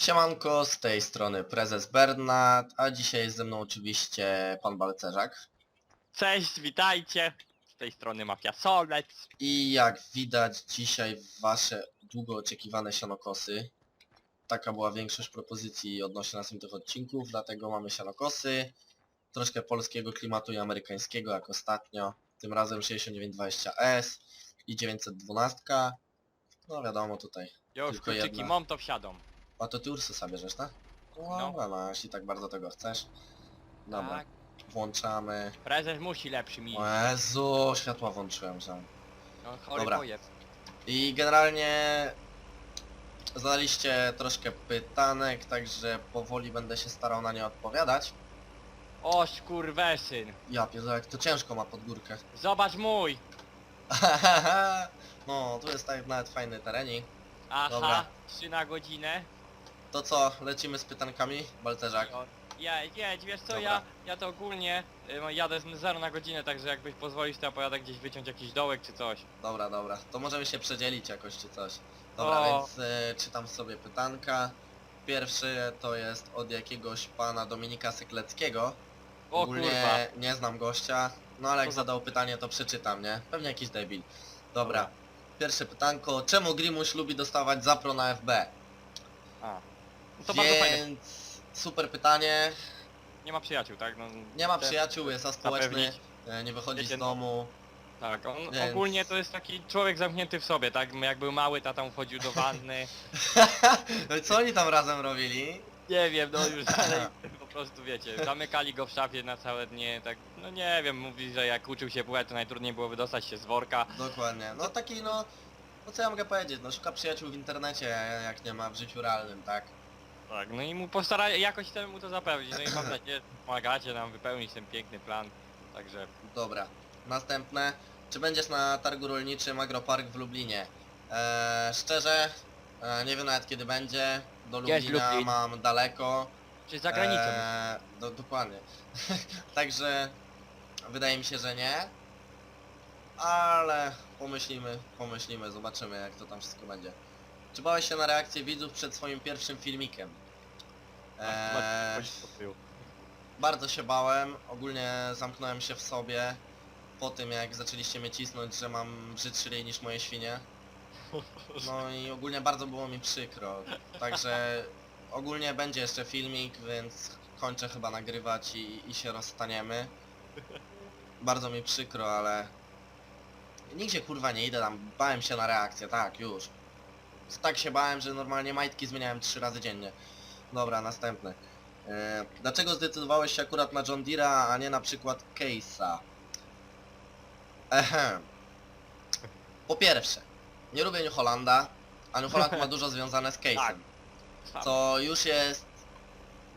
Siemanko, z tej strony prezes Bernard, a dzisiaj jest ze mną oczywiście pan Balcerzak. Cześć, witajcie! Z tej strony Mafia Solec. I jak widać dzisiaj wasze długo oczekiwane sianokosy. Taka była większość propozycji odnośnie następnych odcinków, dlatego mamy sianokosy. Troszkę polskiego klimatu i amerykańskiego jak ostatnio. Tym razem 6920S i 912. No wiadomo tutaj. Już Tylko kluczyki jedna. mam, to wsiadą. A to ty Ursus'a bierzesz, tak? No. Dobra, no, jeśli tak bardzo tego chcesz. Dobra, Tak. włączamy. Prezes musi lepszy mi. O Jezu, światła włączyłem sam. No, chory Dobra. pojeb. I generalnie zadaliście troszkę pytanek, także powoli będę się starał na nie odpowiadać. Oś kurwesyn. Ja pierdolę, jak to ciężko ma pod górkę. Zobacz mój. No, tu jest tak nawet fajny terenik. Aha, Dobra. 3 na godzinę. To co, lecimy z pytankami? Balcerzak. Jo. Jedź, jedź, wiesz co, Dobra. ja, ja to ogólnie y, jadę z 0 na godzinę, także jakbyś pozwolisz, to ja pojadę gdzieś wyciąć jakiś dołek czy coś. Dobra, dobra. To możemy się przedzielić jakoś czy coś. Dobra, O. więc e, czytam sobie pytanka. Pierwszy to jest od jakiegoś pana Dominika Sykleckiego. O Ogólnie kurwa. nie znam gościa, no ale jak Co za- zadał pytanie to przeczytam, nie? Pewnie jakiś debil. Dobra. Dobra. Pierwsze pytanko. Czemu Grimuś lubi dostawać zapro na FB? A. To bardzo fajne. Więc super pytanie. Nie ma przyjaciół, tak? No, Nie ma te- przyjaciół, jest aspołeczny, e, nie wychodzi Wiecie, z no. domu. Tak, on Więc- ogólnie to jest taki człowiek zamknięty w sobie, tak? Jak był mały, tata mu wchodził do wanny. No i co oni tam razem robili? Nie wiem, no już dalej po prostu wiecie, zamykali go w szafie na całe dnie, tak, no nie wiem, mówi, że jak uczył się pływać, to najtrudniej było wydostać się z worka. Dokładnie. No taki no... No co ja mogę powiedzieć? No szuka przyjaciół w internecie, jak nie ma w życiu realnym, tak? Tak, no i mu postara jakoś temu to zapewnić, no i mam nadzieję, że pomagacie nam wypełnić ten piękny plan, także Dobra. Następne. Czy będziesz na targu rolniczym Agropark w Lublinie? Eee, szczerze, e, nie wiem nawet kiedy będzie. Do Jest Lublina Lublin. mam daleko. czy za granicą. Eee, do, dokładnie. Także wydaje mi się, że nie. Ale pomyślimy, pomyślimy, zobaczymy jak to tam wszystko będzie. Czy bałeś się na reakcję widzów przed swoim pierwszym filmikiem? Eee, bardzo się bałem, ogólnie zamknąłem się w sobie po tym jak zaczęliście mnie cisnąć, że mam brzydszy ryj niż moje świnie. No i ogólnie bardzo było mi przykro, także ogólnie będzie jeszcze filmik, więc kończę chyba nagrywać i, i się rozstaniemy. Bardzo mi przykro, ale nigdzie kurwa nie idę tam, bałem się na reakcję, tak już. Tak się bałem, że normalnie majtki zmieniałem trzy razy dziennie. Dobra, następne. E, dlaczego zdecydowałeś się akurat na John Deere'a, a nie na przykład Case'a? Ehem. Po pierwsze, nie lubię New Hollanda, a New Holland ma dużo związane z Tak. Case'em, co już jest,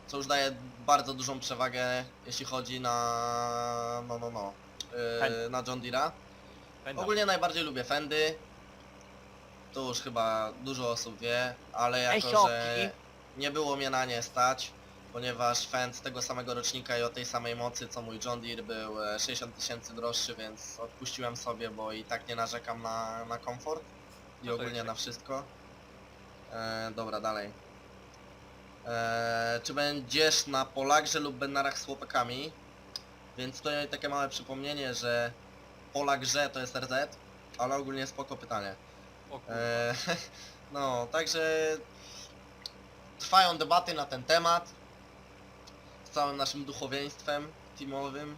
co już daje bardzo dużą przewagę, jeśli chodzi na, no no no, yy, na John Deere'a. Ogólnie najbardziej lubię Fendy. To już chyba dużo osób wie, ale jako, że nie było mnie na nie stać, ponieważ Fend z tego samego rocznika i o tej samej mocy co mój John Deere był e, 60 tysięcy droższy, więc odpuściłem sobie, bo i tak nie narzekam na, na komfort i No to ogólnie na wszystko. E, dobra, dalej. E, czy będziesz na Polagrze lub Bennarach z chłopakami? Więc tutaj takie małe przypomnienie, że Polagrze to jest RZ, ale ogólnie spoko pytanie. O kurwa. E, no, także trwają debaty na ten temat z całym naszym duchowieństwem teamowym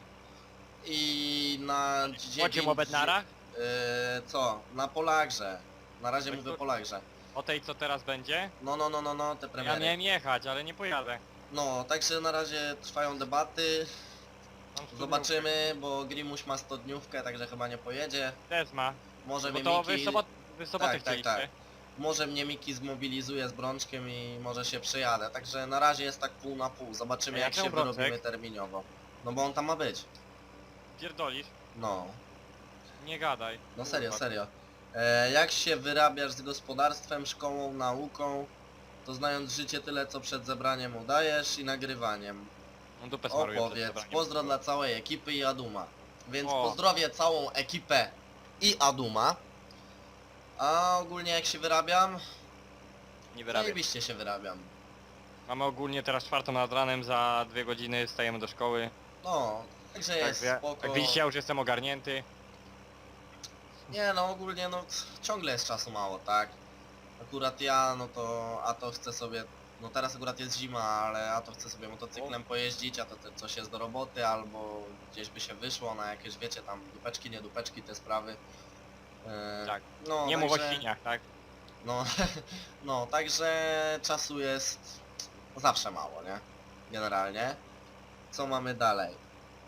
i na Chodzimy o Bednarach? E, co? Na Polagrze. Na razie mówię to- Polagrze. O tej co teraz będzie? No, no, no, no, no, te Ja premiery. miałem jechać, ale nie pojadę. No, także na razie trwają debaty, Mam studniówkę. zobaczymy, bo Grimuś ma 100 dniówkę, także chyba nie pojedzie. Też ma. Może Bo to wy Miki... sobot, wy sobotę Tak, tak, chcieliście. tak. Może mnie Miki zmobilizuje z Brączkiem i może się przyjadę. Także na razie jest tak pół na pół. Zobaczymy A jak jak się Brączek? wyrobimy terminowo. No bo on tam ma być. Pierdolisz? No. Nie gadaj. No serio, Kurwa. serio. E, jak się wyrabiasz z gospodarstwem, szkołą, nauką, to znając życie tyle co przed zebraniem udajesz i nagrywaniem. No dupę smaruję przed Opowiedz. zebraniem. Pozdro dla całej ekipy i Aduma. Więc O. pozdrowię całą ekipę i Aduma. A ogólnie jak się wyrabiam, Nie wyrabiam. zajebiście się wyrabiam. Mamy ogólnie teraz czwartą nad ranem, za dwie godziny stajemy do szkoły. No, także Tak, jest wie- spoko. jak widzicie, ja już jestem ogarnięty. Nie no, ogólnie no ciągle jest czasu mało, tak? Akurat ja, no to, a to chcę sobie, no teraz akurat jest zima, ale a to chcę sobie motocyklem pojeździć, a to te, coś jest do roboty, albo gdzieś by się wyszło na jakieś, wiecie, tam dupeczki, nie dupeczki, te sprawy. Eee, Tak. No, Nie mów o także- świniach, tak? No, no, także czasu jest zawsze mało, nie? Generalnie. Co mamy dalej?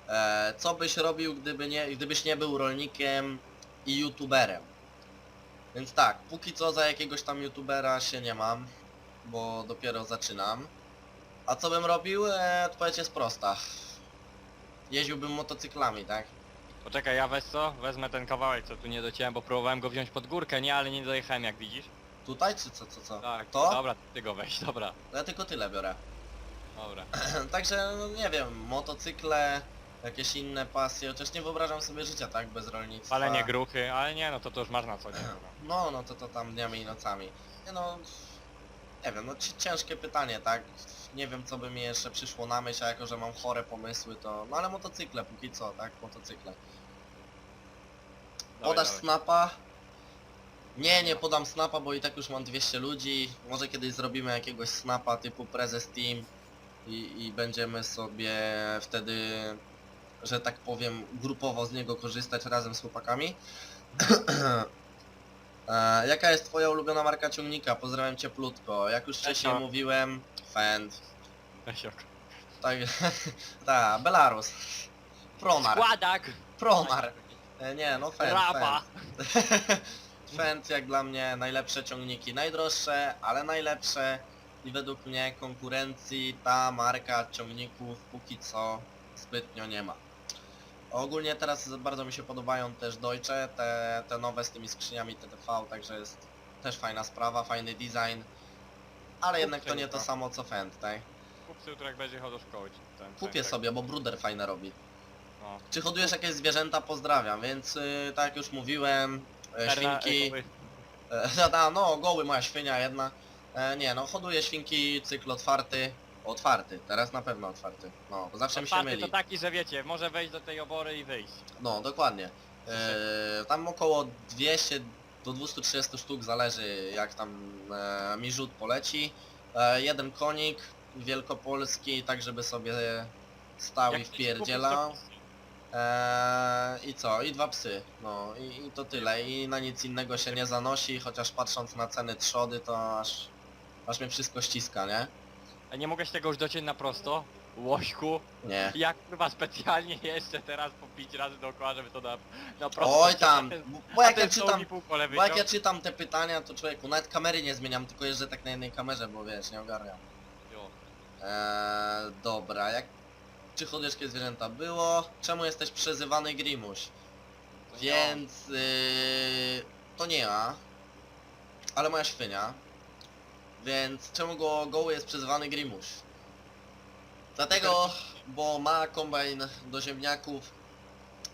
E, co byś robił, gdyby nie, gdybyś nie był rolnikiem i youtuberem? Więc tak, póki co za jakiegoś tam youtubera się nie mam, bo dopiero zaczynam. A co bym robił? E, odpowiedź jest prosta. Jeździłbym motocyklami, tak? Poczekaj, ja weź co? Wezmę ten kawałek, co tu nie dociąłem, bo próbowałem go wziąć pod górkę, nie, ale nie dojechałem, jak widzisz. Tutaj czy co, co, co? Tak, To? dobra, ty go weź, dobra, Ja tylko tyle biorę. dobra. Także, no nie wiem, motocykle, jakieś inne pasje, chociaż nie wyobrażam sobie życia tak bez rolnictwa. Palenie gruchy, ale nie, no to to już masz na co dzień. no. No, no to to tam dniami i nocami. Nie no, nie wiem, no ci- ciężkie pytanie, tak? Nie wiem co by mi jeszcze przyszło na myśl, a jako że mam chore pomysły to... No ale motocykle póki co, tak? Motocykle. Dawaj, Podasz dawaj. snapa? Nie, nie podam snapa, bo i tak już mam 200 ludzi. Może kiedyś zrobimy jakiegoś snapa typu prezes team i, i będziemy sobie wtedy, że tak powiem, grupowo z niego korzystać razem z chłopakami. e, jaka jest twoja ulubiona marka ciągnika? Pozdrawiam cię plutko. Jak już wcześniej mówiłem, Fend. Lesiok. Tak, ta, Belarus. Promar. Składak! Promar. E, Nie, no Fend, Rapa! Jak dla mnie najlepsze ciągniki, najdroższe, ale najlepsze i według mnie konkurencji ta marka ciągników póki co zbytnio nie ma. Ogólnie teraz bardzo mi się podobają też Deutsche, te, te nowe z tymi skrzyniami TTV, także jest też fajna sprawa, fajny design, ale jednak to nie to samo co Fend, tak? Kup sobie, jak będzie jechał do szkoły. Ten, Kupię tak. sobie, bo Bruder fajne robi. No. Czy hodujesz jakieś zwierzęta? Pozdrawiam, więc y, tak jak już mówiłem, y, Terra- świnki... E, da, no, goły moja świnia jedna. E, nie, no, hoduję świnki, cykl otwarty. Otwarty, teraz na pewno otwarty. No, bo zawsze mi się Otwarty myli. to taki, że wiecie, może wejść do tej obory i wyjść. No, dokładnie. E, tam około 200 do 230 sztuk, zależy jak tam e, mi rzut poleci. E, jeden konik wielkopolski, tak żeby sobie stał i chcecie kupić, wpierdzielał. Eee, I co? I dwa psy. No i, i to tyle. I na nic innego się nie zanosi, chociaż patrząc na ceny trzody to aż, aż mnie wszystko ściska, nie? A nie mogę się tego już dociąć na prosto? Łośku, Nie. jak chyba specjalnie jeszcze teraz po pięć razy dookoła, żeby to na, na prosto Oj tam, bo jak ja czytam, bo jak ja czytam te pytania, to człowieku, nawet kamery nie zmieniam, tylko jeżdżę tak na jednej kamerze, bo wiesz, nie ogarniam. Eee, dobra, jak... Czy hodujesz zwierzęta? Było. Czemu jesteś przezywany Grimuś? Więc yy, to nie ja, ale moja świnia. Więc czemu go goły jest przezywany Grimuś? Dlatego, bo ma kombajn do ziemniaków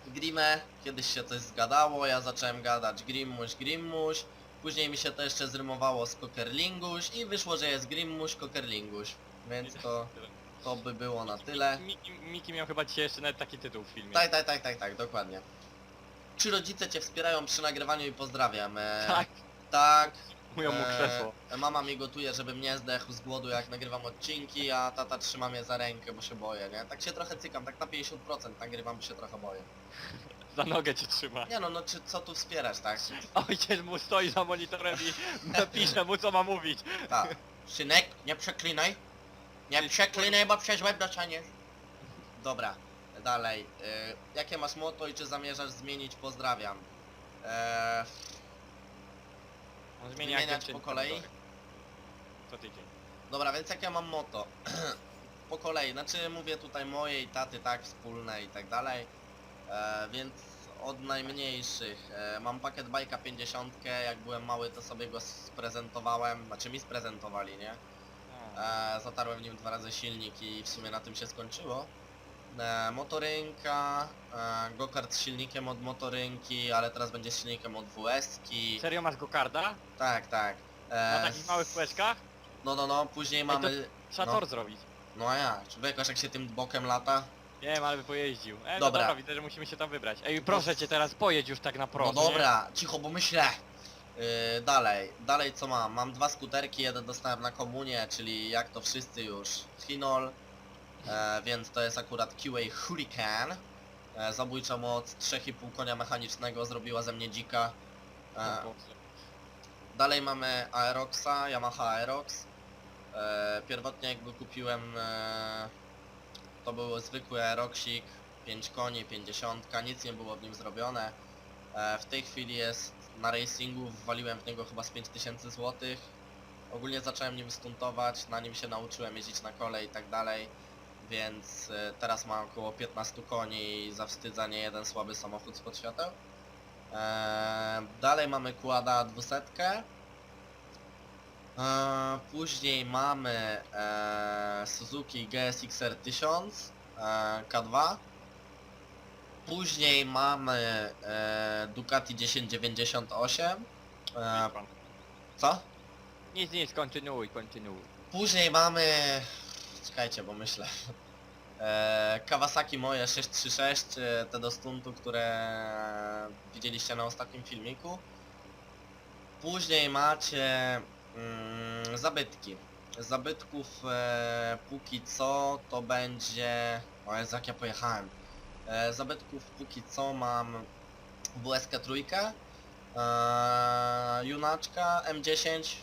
Grimę, kiedyś się coś zgadało, ja zacząłem gadać Grimmuś, Grimmuś, później mi się to jeszcze zrymowało z Kokerlinguś i wyszło, że jest Grimmuś, Kokerlinguś. Więc to, to by było na tyle. Miki, Miki miał chyba dzisiaj jeszcze nawet taki tytuł w filmie. Tak, tak, tak, tak, tak, dokładnie. Czy rodzice cię wspierają przy nagrywaniu i pozdrawiam? E, tak. Tak. Mówią mu krzesło. E, mama mi gotuje, żebym nie zdechł z głodu jak nagrywam odcinki, a tata trzyma mnie za rękę, bo się boję, nie? Tak się trochę cykam, tak na 50% nagrywam, bo się trochę boję. Za nogę cię trzyma. Nie no, no czy, co tu wspierać, tak? Ojciec mu stoi za monitorem i napisze mu co ma mówić. Tak. Synek, nie przeklinaj. Nie przeklinaj, bo przez łeb dostaniesz. Dobra, dalej. E, jakie masz moto i czy zamierzasz zmienić? Pozdrawiam. E, On zmienia dziewczynka po kolei? Co tydzień. Dobra, więc jak ja mam moto? po kolei, znaczy mówię tutaj mojej taty, tak, wspólne i tak dalej. E, więc od najmniejszych. E, mam pakiet bajka 50, jak byłem mały to sobie go sprezentowałem, znaczy mi sprezentowali, nie? E, zatarłem w nim dwa razy silnik i w sumie na tym się skończyło. E, motorynka, e, go-kart z silnikiem od motorynki, ale teraz będzie z silnikiem od WS-ki. Serio masz gokarda? Tak, tak. Na E, takich małych kółeczkach? No, no, no, później to- mamy... Trzeba No. tor zrobić. No a ja, człowiek jak się tym bokiem lata. Nie wiem, ale by pojeździł. E, dobra. No dobra, widzę, że musimy się tam wybrać. Ej, proszę cię teraz pojedź już tak na prosto. No dobra, cicho, bo myślę. Yy, dalej, dalej co mam? Mam dwa skuterki, jeden dostałem na komunie, czyli jak to wszyscy już Chinol, e, więc to jest akurat QA Hurricane. E, zabójcza moc 3,5 konia mechanicznego zrobiła ze mnie dzika. E. Dalej mamy Aeroxa, Yamaha Aerox. E, pierwotnie jakby kupiłem, e, to był zwykły Aeroxik, 5 koni, 50, nic nie było w nim zrobione. E, w tej chwili jest na racingu, wwaliłem w niego chyba z 5000 zł. Ogólnie zacząłem nim stuntować, na nim się nauczyłem jeździć na kole i tak dalej. Więc e, teraz mam około 15 koni i zawstydza nie jeden słaby samochód spod świateł. Eee, dalej mamy Kłada 200. Eee, później mamy eee, Suzuki GSX-R 1000 eee, K2. Później mamy eee, Ducati 1098. Eee, Nic, pan. co? Nic, nic, kontynuuj, kontynuuj. Później mamy... Czekajcie, bo myślę. E, Kawasaki moje 636, e, te do stuntu, które widzieliście na ostatnim filmiku. Później macie mm, zabytki. Zabytków e, póki co to będzie... O Jezu, jak ja pojechałem. E, zabytków póki co mam WSK trójkę, e, Junaczka M10,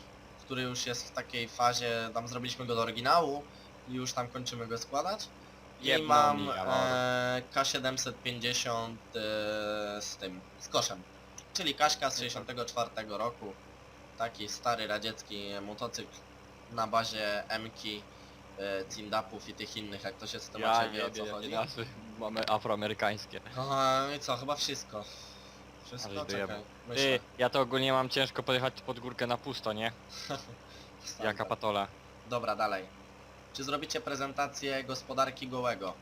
który już jest w takiej fazie, tam zrobiliśmy go do oryginału i już tam kończymy go składać. I Jebną mam mi, e, K750 e, z tym, z koszem. Czyli Kaśka z 64 roku. Taki stary radziecki motocykl na bazie M-ki, e, i tych innych, jak to się z tym Ja wie o co chodzi. Mamy afroamerykańskie. Aha, no i co, chyba wszystko. Wszystko, Ale czekaj, myślę. Ty, ja to ogólnie mam ciężko podjechać pod górkę na pusto, nie? Standard. Jaka patola. Dobra, dalej. Czy zrobicie prezentację gospodarki gołego?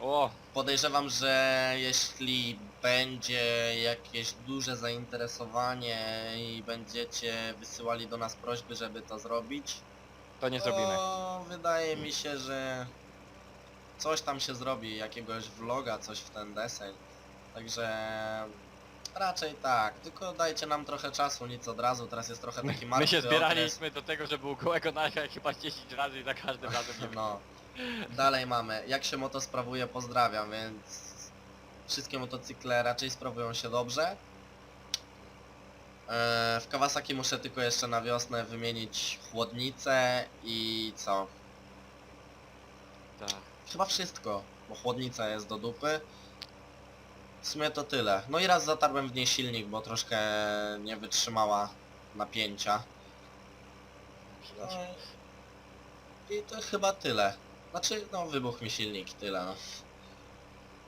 O, Podejrzewam, że jeśli będzie jakieś duże zainteresowanie i będziecie wysyłali do nas prośby, żeby to zrobić, to nie zrobimy. to wydaje mi się, że coś tam się zrobi, jakiegoś vloga, coś w ten deseń. Także raczej tak, tylko dajcie nam trochę czasu, nic od razu, teraz jest trochę taki martwy My się okres. zbieraliśmy do tego, żeby u kołego najechać chyba 10 razy i za każdym razem nie No. Dalej mamy. Jak się moto sprawuje, pozdrawiam, więc wszystkie motocykle raczej sprawują się dobrze. Eee, w Kawasaki muszę tylko jeszcze na wiosnę wymienić chłodnicę i co? Tak. Chyba wszystko, bo chłodnica jest do dupy. W sumie to tyle. No i raz zatarłem w niej silnik, bo troszkę nie wytrzymała napięcia. No i to chyba tyle. Znaczy, no wybuchł mi silnik, tyle no.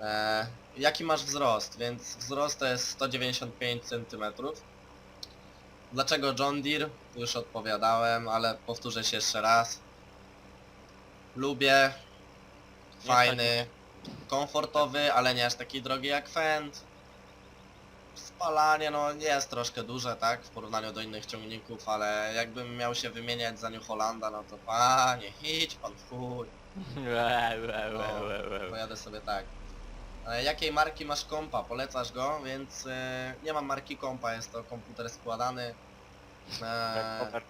E, jaki masz wzrost? Więc wzrost to jest 195 cm. Dlaczego John Deere? Już odpowiadałem, ale powtórzę się jeszcze raz. Lubię. Fajny. Komfortowy, ale nie aż taki drogi jak Fend. Spalanie no jest troszkę duże, tak, w porównaniu do innych ciągników, ale jakbym miał się wymieniać za New Hollanda, no to panie, idź pan w chuj, łe. pojadę sobie tak. E, jakiej marki masz kompa? Polecasz go, więc e, nie mam marki kompa, jest to komputer składany. E, Tak,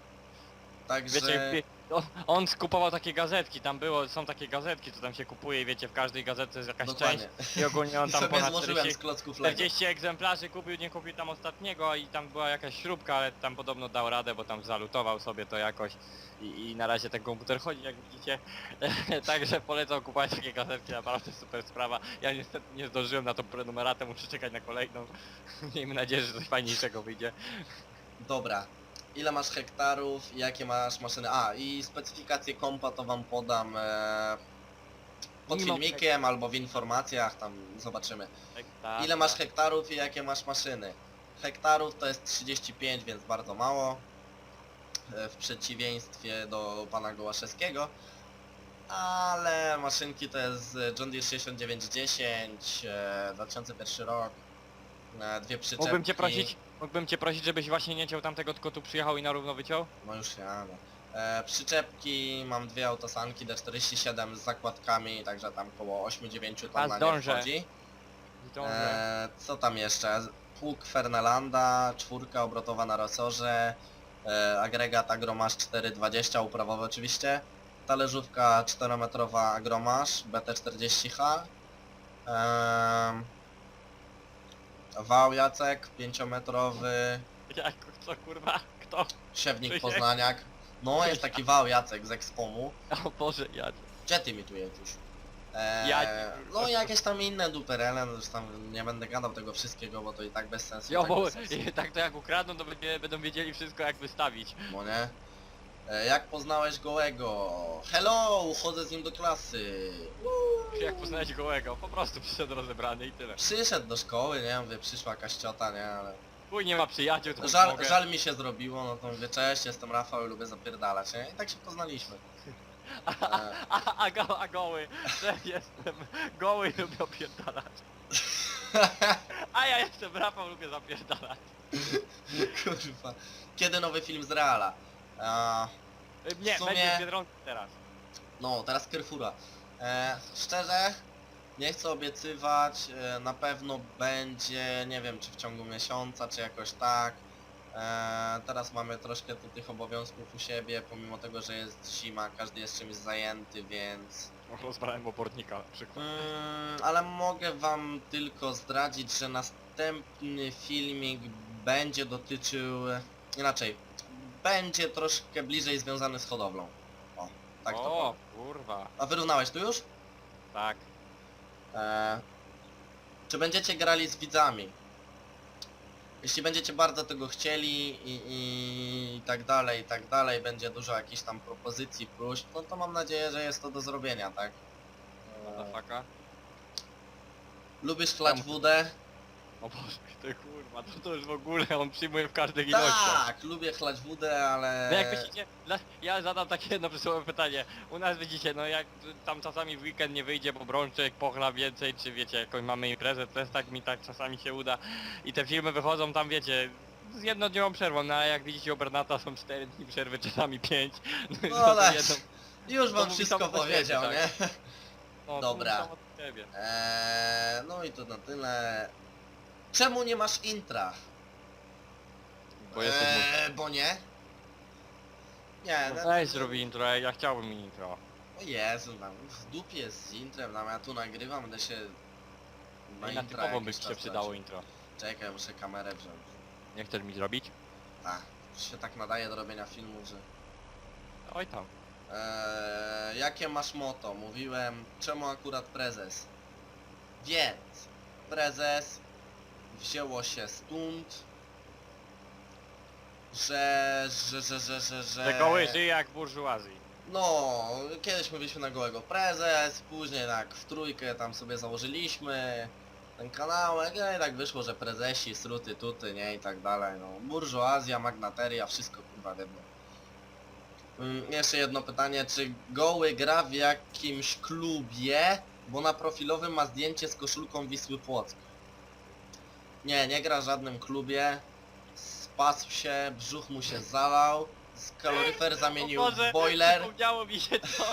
także... Wiecie, wie- on, on skupował takie gazetki, tam było, są takie gazetki, co tam się kupuje i wiecie, w każdej gazetce jest jakaś Dokładnie. część i ogólnie on I tam sobie ponad złożyłem 40, z klocków Lego. 40 egzemplarzy kupił, nie kupił tam ostatniego i tam była jakaś śrubka, ale tam podobno dał radę, bo tam zalutował sobie to jakoś i, i na razie ten komputer chodzi, jak widzicie. Także polecam kupować takie gazetki, naprawdę super sprawa. Ja niestety nie zdążyłem na tą prenumeratę, muszę czekać na kolejną. Miejmy nadzieję, że coś fajniejszego wyjdzie. Dobra. Ile masz hektarów i jakie masz maszyny? A, i specyfikację kompa to wam podam e, pod Mimo- filmikiem albo w informacjach, tam zobaczymy. Hektar, Ile masz hektarów i jakie masz maszyny? Hektarów to jest 35, więc bardzo mało. E, W przeciwieństwie do pana Gołaszewskiego. Ale maszynki to jest John Deere 6910, e, 2001 rok. e, Dwie przyczepki. Mógłbym cię prosić, mógłbym cię prosić, żebyś właśnie nie ciął tamtego, tylko tu przyjechał i na równo wyciął? No już jadę. E, przyczepki, mam dwie autosanki D47 z zakładkami, także tam koło 8-9 ton A, na nie zdążę. wchodzi. E, co tam jeszcze? Pług Fernelanda, czwórka obrotowa na rosorze, e, agregat Agromasz 420 uprawowy oczywiście, talerzówka 4-metrowa Agromasz BT40H, e, wał Jacek 5-metrowy, Jak, co kurwa? Kto? siewnik Krzysiek? Poznaniak. No jest taki wał Jacek z Expomu. O Boże, ja... Gdzie ty mi tu jedziesz? Eee, Ja- no jakieś tam inne duperele, no już tam nie będę gadał tego wszystkiego, bo to i tak bez sensu. i Jo, tak bo bez sensu. tak to jak ukradną, to będzie, będą wiedzieli wszystko jak wystawić. No nie? E, jak poznałeś gołego? Hello, chodzę z nim do klasy. Jak poznać gołego, po prostu przyszedł rozebrany i tyle. Przyszedł do szkoły, nie? Mówię, przyszła jakaś ciota, nie? Ale... Chuj nie ma przyjaciół, to Żal, mogę. żal mi się zrobiło, no to mówię, cześć, jestem Rafał i lubię zapierdalać, nie? I tak się poznaliśmy. A, E, a, a, go, a goły, że jestem goły i lubię opierdalać. A ja jestem Rafał, lubię zapierdalać. kurwa. Kiedy nowy film z Reala? Y, Nie, W sumie- będzie teraz. No, teraz Carrefoura. E, szczerze, nie chcę obiecywać, e, na pewno będzie, nie wiem czy w ciągu miesiąca, czy jakoś tak. E, teraz mamy troszkę tu tych obowiązków u siebie, pomimo tego, że jest zima, każdy jest czymś zajęty, więc... Rozbrałem obornika na przykład. Mm, ale mogę wam tylko zdradzić, że następny filmik będzie dotyczył... Inaczej, będzie troszkę bliżej związany z hodowlą. O, tak to o, kurwa. A wyrównałeś tu już? Tak. E, czy będziecie grali z widzami? Jeśli będziecie bardzo tego chcieli i, i, i tak dalej, i tak dalej, będzie dużo jakichś tam propozycji, próśb, no to mam nadzieję, że jest to do zrobienia, tak? E, Motherfucker. lubisz chlać wódę? O Boże, ty kurwa, to, to już w ogóle on przyjmuje w każdych ilościach. Tak, lubię chlać wódę, ale... No jak myślicie, dla- ja zadam takie jedno przysłowie pytanie. U nas widzicie, no jak tam czasami w weekend nie wyjdzie, bo brączek pochla więcej, czy wiecie, jakąś mamy imprezę, też tak mi tak czasami się uda. I te filmy wychodzą tam, wiecie, z jednodniową przerwą, no a jak widzicie u Bernata są 4 dni przerwy, czasami 5. No, No to ale- Już to wam mówi wszystko samo za siebie, powiedział, tak. nie? no, to Dobra. Eee, no i to na tyle. Czemu nie masz intra? Bo jesteś eee, bo nie? Nie, No no, weź zrobi intro, ja chciałbym intro. O Jezu, tam w dupie jest z intrem, tam ja tu nagrywam, będę się... No i na intra typową by jakiś się czas przydało intro. Czekaj, muszę kamerę wziąć. Nie chcesz mi zrobić? Tak, się tak nadaje do robienia filmów, że... Oj tam. Eee, jakie masz moto? Mówiłem, czemu akurat prezes? Więc prezes wzięło się stąd, że, że, że, że, że, że... Że goły żyje jak burżuazji. No, kiedyś mówiliśmy na gołego prezes, później tak w trójkę tam sobie założyliśmy ten kanałek, no i tak wyszło, że prezesi, sruty, tuty, nie, i tak dalej, no. Burżuazja, magnateria, wszystko kurwa jedno. Mm, jeszcze jedno pytanie, czy goły gra w jakimś klubie, bo na profilowym ma zdjęcie z koszulką Wisły Płock. Nie, nie gra w żadnym klubie, spasł się, brzuch mu się zalał, z kaloryfer zamienił O Boże, w boiler. Przypomniało mi się to,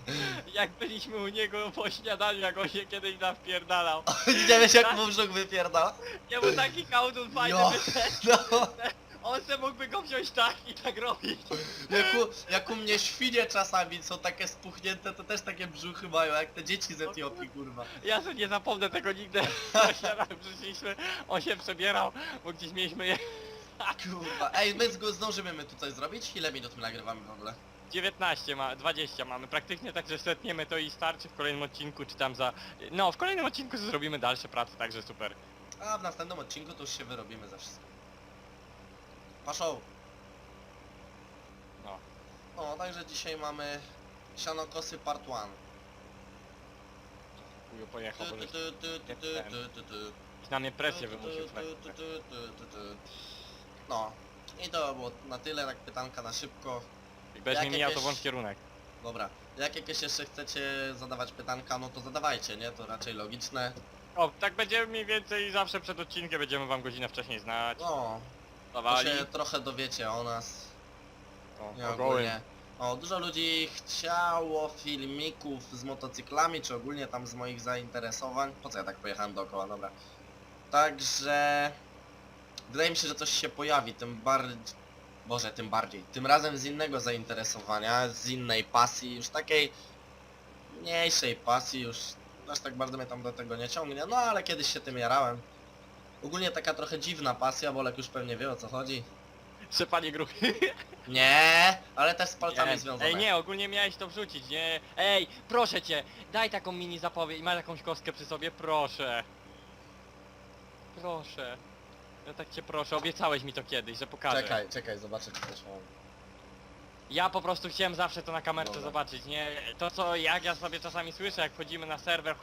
jak byliśmy u niego po śniadaniu, jak on się kiedyś nawpierdalał. Nie wiesz jak mu brzuch wypierdala? Nie był taki kałdun fajny, Jo. wyszedł. No, on se mógłby go wziąć tak i tak robić. jak u, jak u mnie świnie czasami są takie spuchnięte, to też takie brzuchy mają, jak te dzieci z Etiopii, kurwa. Ja sobie nie zapomnę tego nigdy. Śniadaniu przyszliśmy, on się przebierał, bo gdzieś mieliśmy je... Kurwa. Ej, my zdążymy my tu coś zrobić? Ile minut my nagrywamy w ogóle? 19 ma, 20 mamy, praktycznie także setniemy to i starczy w kolejnym odcinku, czy tam za... No, w kolejnym odcinku zrobimy dalsze prace, także super. A w następnym odcinku to już się wyrobimy za wszystko. Paszą. No. No, także dzisiaj mamy sianokosy part 1. Chuju pojechał, bo żeś na mnie presję wymusił. No. I to było na tyle, tak pytanka na szybko. I bez Jak mnie mijał to jakieś- wąski kierunek. Dobra. Jak jakieś jeszcze chcecie zadawać pytanka, no to zadawajcie, nie? To raczej logiczne. O, tak będziemy mniej więcej zawsze przed odcinkiem, będziemy wam godzinę wcześniej znać. No, to Dawali. się trochę dowiecie o nas. O, Nie, ogólnie. O, dużo ludzi chciało filmików z motocyklami, czy ogólnie tam z moich zainteresowań. Po co ja tak pojechałem dookoła, dobra. Także... Wydaje mi się, że coś się pojawi, tym bardziej... Boże, tym bardziej. Tym razem z innego zainteresowania, z innej pasji, już takiej mniejszej pasji, już aż tak bardzo mnie tam do tego nie ciągnie, no ale kiedyś się tym jarałem. Ogólnie taka trochę dziwna pasja, Bolek już pewnie wie o co chodzi. Trzepanie gruchy. Nie, ale też z palcami związane. Ej, nie, ogólnie miałeś to wrzucić, nie? Ej, proszę cię, daj taką mini zapowiedź, masz jakąś kostkę przy sobie, proszę. Proszę. Ja tak cię proszę, obiecałeś mi to kiedyś, że pokażę. Czekaj, czekaj, zobaczę czy też mam. Ja po prostu chciałem zawsze to na kamerce Dobra. zobaczyć, nie? To co, jak ja sobie czasami słyszę, jak wchodzimy na serwer...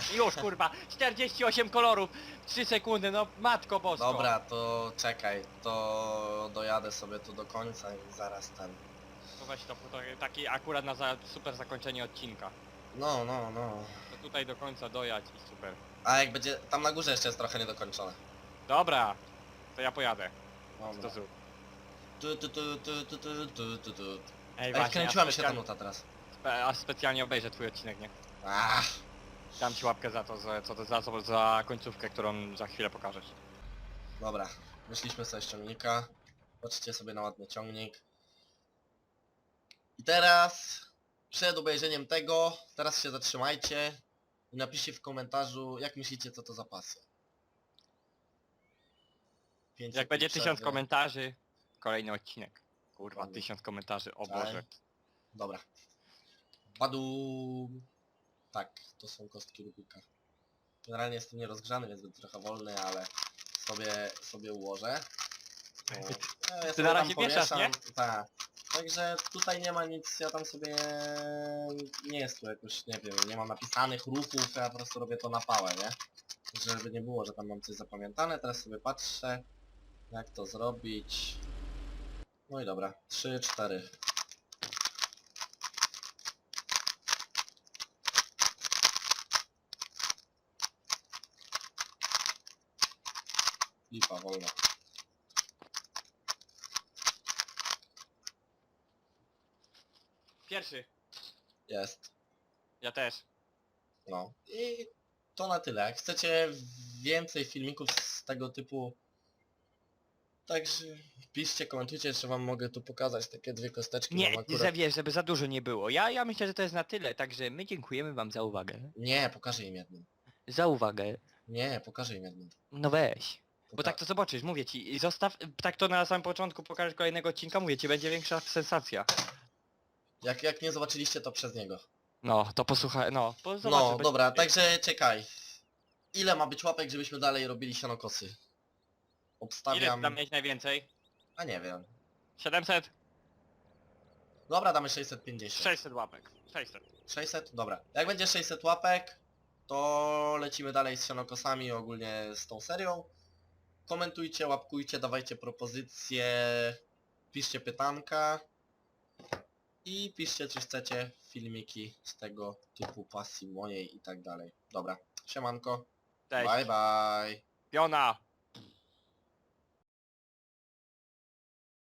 Już kurwa, 48 kolorów, 3 sekundy, no matko bosko. Dobra, to czekaj, to dojadę sobie tu do końca i zaraz ten. To weź to, to taki akurat na za, super zakończenie odcinka. No, no, no. To tutaj do końca dojać i super. A jak będzie, tam na górze jeszcze jest trochę niedokończone. Dobra, to ja pojadę. To Dobra. zrób. Tu, tu, tu, tu, tu, tu, tu, tu, tu. Ej, Ej, właśnie, wkręciła ja mi się ta specjalnie- nuta teraz. spe- Aż specjalnie obejrzę twój odcinek, nie? Ach, Dam ci łapkę za to, za, co to za, za, za końcówkę, którą za chwilę pokażesz. dobra. Wyszliśmy sobie z ciągnika. Patrzcie sobie na ładny ciągnik. I teraz, przed obejrzeniem tego, teraz się zatrzymajcie i napiszcie w komentarzu, jak myślicie, co to za pasja. Pięć Jak sekund będzie tysiąc przerwy. komentarzy, kolejny odcinek. Kurwa, tysiąc komentarzy, o Ale- Boże. Dobra. Badu. Tak, to są kostki Rubika. Generalnie jestem nierozgrzany, więc będę trochę wolny, ale sobie, sobie ułożę. O, ja Ty sobie na tam razie Tak. Także tutaj nie ma nic, ja tam sobie nie jest tu jakoś, nie wiem, nie mam napisanych ruchów, ja po prostu robię to na pałę, nie? Żeby nie było, że tam mam coś zapamiętane, teraz sobie patrzę, jak to zrobić. No i dobra, 3, 4. Lipa wolna. Pierwszy. Jest. Ja też. No. I to na tyle. Jak chcecie więcej filmików z tego typu, także piszcie, komentujcie, czy wam mogę tu pokazać takie dwie kosteczki. Nie, mam akurat... że wiesz, żeby za dużo nie było. Ja, ja myślę, że to jest na tyle, także my dziękujemy wam za uwagę. Nie, pokażę im jednym. Za uwagę. Nie, pokażę im jednym. No weź. Bo Poka- tak to zobaczysz, mówię ci, i zostaw, tak to na samym początku pokażesz kolejnego odcinka, mówię ci, będzie większa sensacja. Jak, jak nie zobaczyliście, to przez niego. No, to posłuchaj, no, po, zobacz, No, będzie- dobra, także czekaj. Ile ma być łapek, żebyśmy dalej robili sianokosy? Ile Obstawiam... tam mieć najwięcej? A nie wiem. 700? Dobra, damy 650. 600 łapek. 600. 600? Dobra. Jak będzie 600 łapek, to lecimy dalej z sianokosami, ogólnie z tą serią. Komentujcie, łapkujcie, dawajcie propozycje, piszcie pytanka i piszcie, czy chcecie filmiki z tego typu pasji mojej i tak dalej. Dobra, siemanko, Cześć. bye bye. Piona!